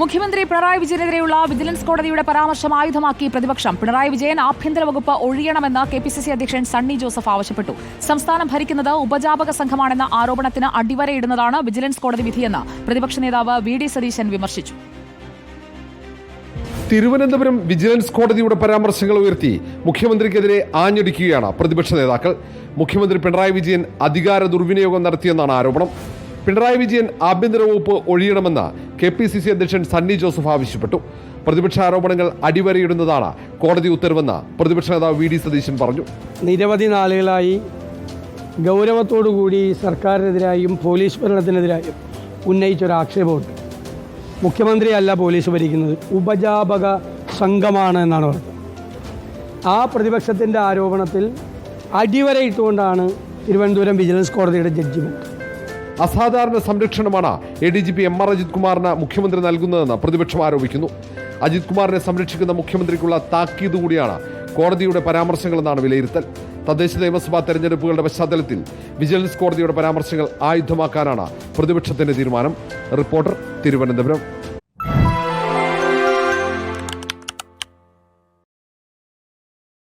മുഖ്യമന്ത്രി പിണറായി വിജയനെതിരെയുള്ള വിജിലൻസ് കോടതിയുടെ പരാമർശം ആയുധമാക്കി പ്രതിപക്ഷം. പിണറായി വിജയൻ ആഭ്യന്തര വകുപ്പ് ഒഴിയണമെന്ന് കെ പി സി സി അധ്യക്ഷൻ സണ്ണി ജോസഫ് ആവശ്യപ്പെട്ടു. സംസ്ഥാനം ഭരിക്കുന്നത് ഉപജാപക സംഘമാണെന്ന ആരോപണത്തിന് അടിവരയിടുന്നതാണ് വിജിലൻസ് കോടതി വിധിയെന്ന് പ്രതിപക്ഷ നേതാവ് വി ഡി സതീശൻ വിമർശിച്ചു. തിരുവനന്തപുരം വിജിലൻസ് കോടതിയുടെ പരാമർശങ്ങൾ ഉയർത്തി മുഖ്യമന്ത്രിക്കെതിരെ ആഞ്ഞടിക്കുകയാണ് പ്രതിപക്ഷ നേതാക്കൾ. മുഖ്യമന്ത്രി പിണറായി വിജയൻ അധികാര ദുർവിനിയോഗം നടത്തിയെന്നാണ് ആരോപണം. പിണറായി വിജയൻ ആഭ്യന്തര വകുപ്പ് ഒഴിയണമെന്ന് കെ പി സി സി അധ്യക്ഷൻ സണ്ണി ജോസഫ് ആവശ്യപ്പെട്ടു. പ്രതിപക്ഷ ആരോപണങ്ങൾ അടിവരയിടുന്നതാണ് കോടതി ഉത്തരവെന്ന് പ്രതിപക്ഷ നേതാവ് വി ഡി സതീശൻ പറഞ്ഞു. നിരവധി നാളുകളായി ഗൗരവത്തോടുകൂടി സർക്കാരിനെതിരായും പോലീസ് ഭരണത്തിനെതിരായും ഉന്നയിച്ചൊരു ആക്ഷേപമുണ്ട് മുഖ്യമന്ത്രിയല്ല പോലീസ് ഭരിക്കുന്നത് ഉപജാപക സംഘമാണ് എന്നാണ് പറഞ്ഞത്. ആ പ്രതിപക്ഷത്തിന്റെ ആരോപണത്തിൽ അടിവരയിട്ടുകൊണ്ടാണ് തിരുവനന്തപുരം വിജിലൻസ് കോടതിയുടെ ജഡ്ജിമെന്റ് അസാധാരണ സംരക്ഷണമാണ് A D G P M R Ajith കുമാറിന് മുഖ്യമന്ത്രി നൽകുന്നതെന്ന് പ്രതിപക്ഷം ആരോപിക്കുന്നു. അജിത് കുമാറിനെ സംരക്ഷിക്കുന്ന മുഖ്യമന്ത്രിക്കുള്ള താക്കീത് കൂടിയാണ് കോടതിയുടെ പരാമർശങ്ങളെന്നാണ് വിലയിരുത്തൽ. തദ്ദേശ നിയമസഭാ തെരഞ്ഞെടുപ്പുകളുടെ പശ്ചാത്തലത്തിൽ വിജിലൻസ് കോടതിയുടെ പരാമർശങ്ങൾ ആയുധമാക്കാനാണ് പ്രതിപക്ഷത്തിന്റെ തീരുമാനം. റിപ്പോർട്ടർ തിരുവനന്തപുരം.